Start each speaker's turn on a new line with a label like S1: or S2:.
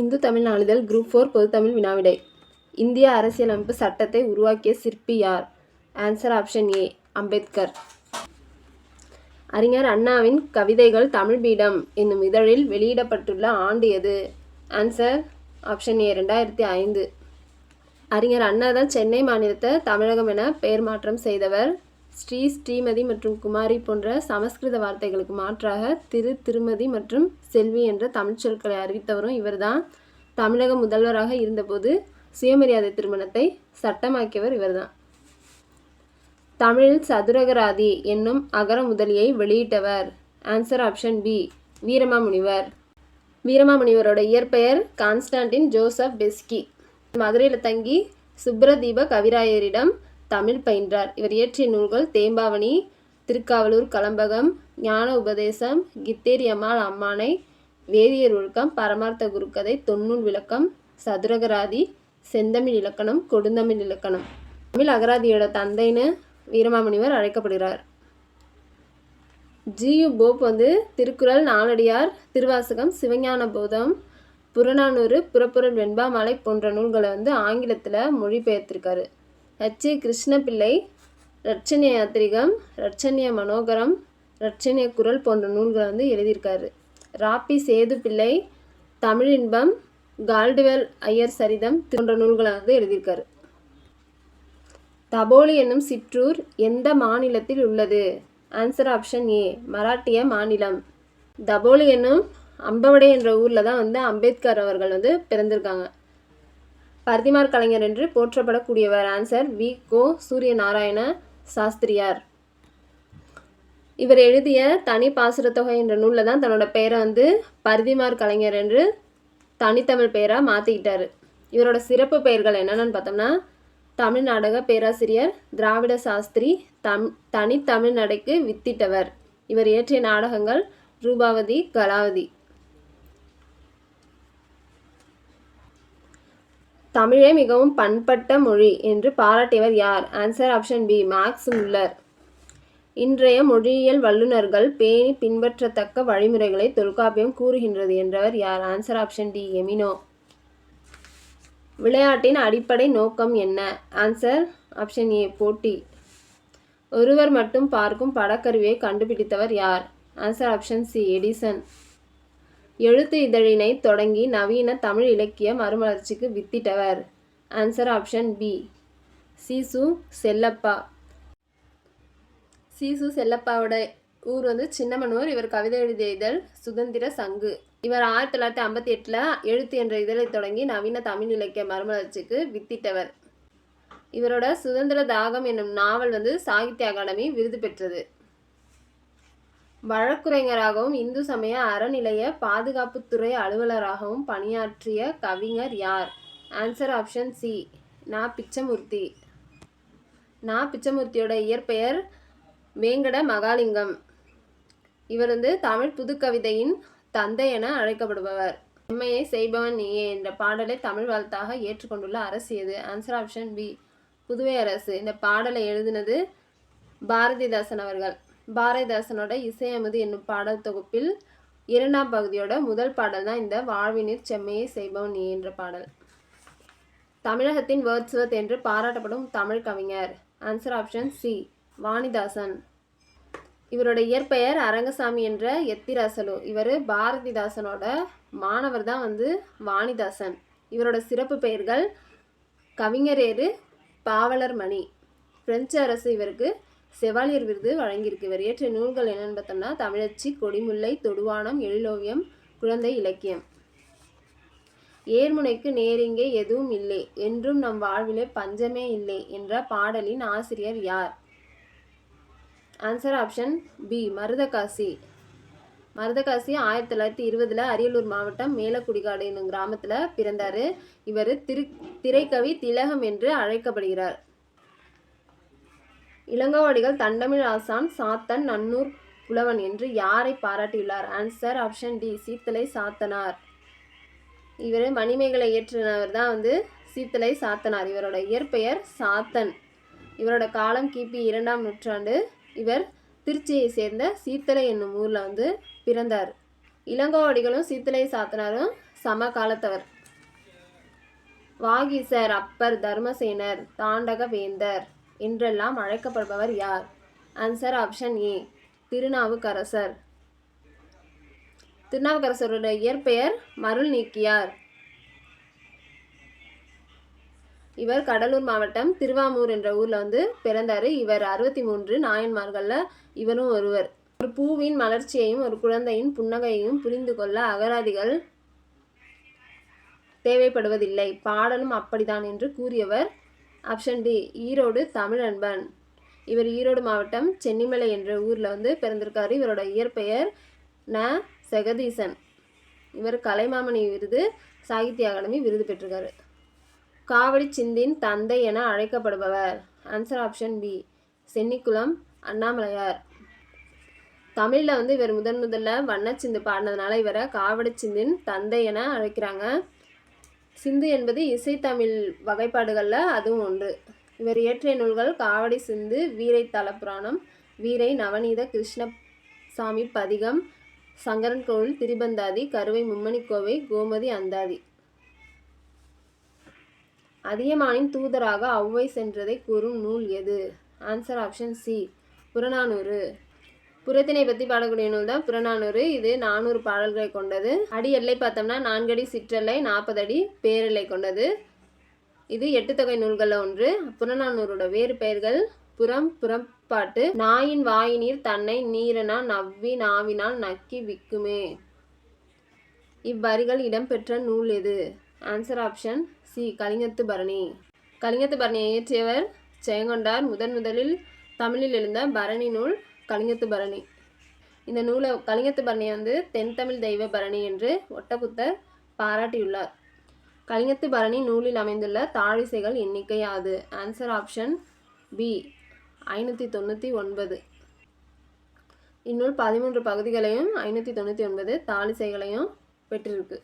S1: இந்து தமிழ் நாளிதழ் group four பொதுத்தமிழ் வினாவிடை. இந்திய அரசியலமைப்பு சட்டத்தை உருவாக்கிய சிற்பி யார்? Answer option A Ambedkar. அறிஞர் அண்ணாவின் கவிதைகள் தமிழ் பீடம் என்னும் இதழில் வெளியிடப்பட்டுள்ள ஆண்டு எது? ஆன்சர் ஆப்ஷன் ஏ ரெண்டாயிரத்தி ஐந்து. அறிஞர் அண்ணா தான் சென்னை மாநிலத்தை தமிழகம் என பெயர் மாற்றம் செய்தவர் ஸ்ரீ ஸ்ரீமதி மற்றும் குமாரி போன்ற சமஸ்கிருத வார்த்தைகளுக்கு மாற்றாக திரு திருமதி மற்றும் செல்வி என்ற தமிழ் சொற்களை அறிவித்தவரும் இவர்தான். தமிழக முதல்வராக இருந்தபோது சுயமரியாதை திருமணத்தை சட்டமாக்கியவர் இவர்தான். தமிழில் சதுரகராதி என்னும் அகர முதலியை வெளியிட்டவர். Answer option B Veeramamunivar. வீரமாமுனிவரோட இயற்பெயர் கான்ஸ்டான்டின் ஜோசப் பெஸ்கி. மதுரையில் தங்கி சுப்ரதீப கவிராயரிடம் தமிழ் பயின்றார். இவர் இயற்றிய நூல்கள் தேம்பாவணி திருக்காவலூர் கலம்பகம் ஞான உபதேசம் கித்தேரி அம்மாள் அம்மானை வேதியர் ஒழுக்கம் பரமார்த்த குருக்கதை தொன்னூல் விளக்கம் சதுரகராதி செந்தமிழ் இலக்கணம் கொடுந்தமிழ் இலக்கணம். தமிழ் அகராதியோட தந்தைன்னு வீரமாமுனிவர் அழைக்கப்படுகிறார். ஜியு போப் வந்து திருக்குறள் நாலடியார் திருவாசகம் சிவஞான போதம் புறநானூறு புறப்புறல் வெண்பாமலை போன்ற நூல்களை வந்து ஆங்கிலத்தில் மொழிபெயர்த்திருக்காரு. ஹச்சி கிருஷ்ணபிள்ளை ரட்சணிய யாத்திரிகம் ரட்சணிய மனோகரம் ரட்சணிய குரல் போன்ற நூல்களை வந்து எழுதியிருக்காரு. ராப்பி சேது பிள்ளை தமிழின்பம் கால்டுவெல் ஐயர் சரிதம் போன்ற நூல்களை வந்து எழுதியிருக்காரு. தபோலி என்னும் சிற்றூர் எந்த மாநிலத்தில் உள்ளது? ஆன்சர் ஆப்ஷன் ஏ மராட்டிய மாநிலம். தபோலி என்னும் அம்பவடை என்ற ஊரில் தான் வந்து அம்பேத்கர் அவர்கள் வந்து பிறந்திருக்காங்க. பரதிமார் கலைஞர் என்று போற்றப்படக்கூடியவர் answer we go Surya Narayana சாஸ்திரியார். இவர் எழுதிய தனி பாசுரத்தொகை என்ற நூலில் தான் தன்னோட பெயரை வந்து பரதிமார் கலைஞர் என்று தனித்தமிழ் பெயராக மாற்றிக்கிட்டார் இவரோட சிறப்பு பெயர்கள் என்னென்னு பார்த்தோம்னா தமிழ் நாடக பேராசிரியர் திராவிட சாஸ்திரி தம் தனித்தமிழ் நடைக்கு வித்திட்டவர். இவர் இயற்றிய நாடகங்கள் ரூபாவதி கலாவதி. தமிழே மிகவும் பண்பட்ட மொழி என்று பாராட்டியவர் யார்? Answer option B Max Muller இன்றைய மொழியியல் வல்லுநர்கள் பேணி பின்பற்றத்தக்க வழிமுறைகளை தொல்காப்பியம் கூறுகின்றது என்றவர் யார்? ஆன்சர் ஆப்ஷன் டி எமினோ விளையாட்டின் அடிப்படை நோக்கம் என்ன? ஆன்சர் ஆப்ஷன் ஏ போட்டி. ஒருவர் மட்டும் பார்க்கும் படக்கருவியை கண்டுபிடித்தவர் யார்? ஆன்சர் ஆப்ஷன் சி எடிசன் எழுத்து இதழினை தொடங்கி நவீன தமிழ் இலக்கிய மறுமலர்ச்சிக்கு வித்திட்டவர். Answer option B சீசு Chellappa. சீசு செல்லப்பாவோட ஊர் வந்து சின்னமனூர். இவர் கவிதை எழுதிய இதழ் சுதந்திர சங்கு. இவர் ஆயிரத்தி தொள்ளாயிரத்தி ஐம்பத்தி எட்டில் எழுத்து என்ற இதழை தொடங்கி நவீன தமிழ் இலக்கிய மறுமலர்ச்சிக்கு வித்திட்டவர். இவரோட சுதந்திர தாகம் என்னும் நாவல் வந்து சாகித்ய அகாடமி விருது பெற்றது. வழக்குரைஞராகவும் இந்து சமய அறநிலைய பாதுகாப்புத்துறை அலுவலராகவும் பணியாற்றிய கவிஞர் யார்? ஆன்சர் ஆப்ஷன் சி நா. பிச்சமூர்த்தி. நா. பிச்சமூர்த்தியோட இயற்பெயர் வேங்கட மகாலிங்கம். இவர் வந்து தமிழ் புதுக்கவிதையின் தந்தை என அழைக்கப்படுபவர். எம்மையை செய்பவன் நீயே என்ற பாடலை தமிழ் வாழ்த்தாக ஏற்றுக்கொண்டுள்ள அரசு எது? ஆன்சர் ஆப்ஷன் பி புதுவை அரசு. இந்த பாடலை எழுதினது பாரதிதாசன் அவர்கள். பாரதிதாசனோட இசையமுது என்னும் பாடல் தொகுப்பில் இரண்டாம் பகுதியோட முதல் பாடல் தான் இந்த வாழ்வினிற் செம்மையை செய்பவன் நீ என்ற பாடல். தமிழகத்தின் வேர்ட்ஸ்வர்த் என்று பாராட்டப்படும் தமிழ் கவிஞர். Answer option C Vanidasan. இவரோட இயற்பெயர் அரங்கசாமி என்ற எத்திராசலு. இவர் பாரதிதாசனோட மாணவர் தான் வந்து வாணிதாசன். இவரோட சிறப்பு பெயர்கள் கவிஞரேறு பாவலர் மணி. பிரெஞ்சு அரசு இவருக்கு செவாலியர் விருது வழங்கியிருக்கு. இவர் இயற்றிய நூல்கள் என்னென்னு பார்த்தோம்னா தமிழச்சி கொடிமுல்லை தொடுவானம் எழிலோவியம் குழந்தை இலக்கியம். ஏர்முனைக்கு நேரிங்கே எதுவும் இல்லை. என்றும் நம் வாழ்விலே பஞ்சமே இல்லை என்ற பாடலின் ஆசிரியர் யார்? Answer option B Maruthakasi. Maruthakasi ஆயிரத்தி தொள்ளாயிரத்தி இருபதில் அரியலூர் மாவட்டம் மேலக்குடிகாடு என்னும் கிராமத்தில் பிறந்தார். இவர் திரு திரைக்கவி திலகம் என்று அழைக்கப்படுகிறார். இளங்கோவடிகள் தண்டமிழ் ஆசான் சாத்தன் நன்னூர் புலவன் என்று யாரை பாராட்டியுள்ளார்? Answer option D Seethalai Sathanar. இவர் மணிமேகலை இயற்றினவர் தான் வந்து சீத்தலை சாத்தனார். இவரோட இயற்பெயர் சாத்தன். இவரோட காலம் கிபி இரண்டாம் நூற்றாண்டு. இவர் திருச்சியை சேர்ந்த சீத்தலை என்னும் ஊரில் வந்து பிறந்தார். இளங்கோவடிகளும் சீத்தலை சாத்தனாரும் சமகாலத்தவர் வாகிசர் அப்பர் தர்மசேனர் தாண்டக வேந்தர் என்றெல்லாம் அழைக்கப்படுபவர் யார்? Answer option A Thirunavukkarasar. திருநாவுக்கரசருடைய இயற்பெயர் மருள் நீக்கியார். இவர் கடலூர் மாவட்டம் திருவாமூர் என்ற ஊர்ல வந்து பிறந்தாரு. இவர் அறுபத்தி மூன்று நாயன்மார்கள்ல இவரும் ஒருவர். ஒரு பூவின் மலர்ச்சியையும் ஒரு குழந்தையின் புன்னகையையும் புரிந்து கொள்ள அகராதிகள் தேவைப்படுவதில்லை. பாடலும் அப்படித்தான் என்று கூறியவர் ஆப்ஷன் டி ஈரோடு தமிழ் அன்பன். இவர் ஈரோடு மாவட்டம் சென்னிமலை என்ற ஊரில் வந்து பிறந்திருக்காரு. இவரோட இயற்பெயர் ந. செகதீசன். இவர் கலைமாமணி விருது சாகித்ய அகாடமி விருது பெற்றிருக்காரு. காவடி சிந்தின் தந்தை என அழைக்கப்படுபவர். Answer option B Chennikulam Annamalaiyar. தமிழில் வந்து இவர் முதன் முதல்ல வண்ணச்சிந்து பாடினதுனால இவரை காவடி சிந்தின் தந்தை என அழைக்கிறாங்க. சிந்து என்பது இசைத்தமிழ் வகைப்பாடுகளில் அதுவும் ஒன்று இவர் இயற்றிய நூல்கள் காவடி சிந்து வீரை தலப்புராணம் வீரை நவநீத கிருஷ்ணசாமி பதிகம் சங்கரன் கோவில் திரிபந்தாதி கருவை மும்மணி கோவை கோமதி அந்தாதி. அதியமானின் தூதராக ஔவை சென்றதை கூறும் நூல் எது? Answer option C Purananuru. புறத்தினை பற்றி பாடக்கூடிய நூல் தான் புறநானூறு. இது நானூறு பாடல்களை கொண்டது. அடி எல்லை பார்த்தோம்னா நான்கடி சிற்றலை நாற்பது அடி பேரெல்லை கொண்டது. இது எட்டு தொகை நூல்களில் ஒன்று. புறநானூரோட வேறு பெயர்கள் புறம் புறப்பாட்டு. நாயின் வாயினீர் தன்னை நீரனா நவ்வி நாவினால் நக்கி விக்குமே. இவ்வரிகள் இடம்பெற்ற நூல் எது? ஆன்சர் ஆப்ஷன் சி கலிங்கத்து பரணி. கலிங்கத்து பரணியை இயற்றியவர் ஜெயங்கொண்டார். முதன் முதலில் தமிழில் எழுந்த பரணி நூல் கலிங்கத்து பரணி. இந்த நூலை கலிங்கத்து பரணி வந்து தென்தமிழ் தெய்வ பரணி என்று ஒட்டப்புத்தர் பாராட்டியுள்ளார். கலிங்கத்து பரணி நூலில் அமைந்துள்ள தாழிசைகள் எண்ணிக்கை யாது ஆன்சர் ஆப்ஷன் பி ஐநூற்றி தொண்ணூற்றி ஒன்பது. இந்நூல் பதிமூன்று பகுதிகளையும் ஐநூற்றி தொண்ணூற்றி ஒன்பது தாளிசைகளையும் பெற்றிருக்கு.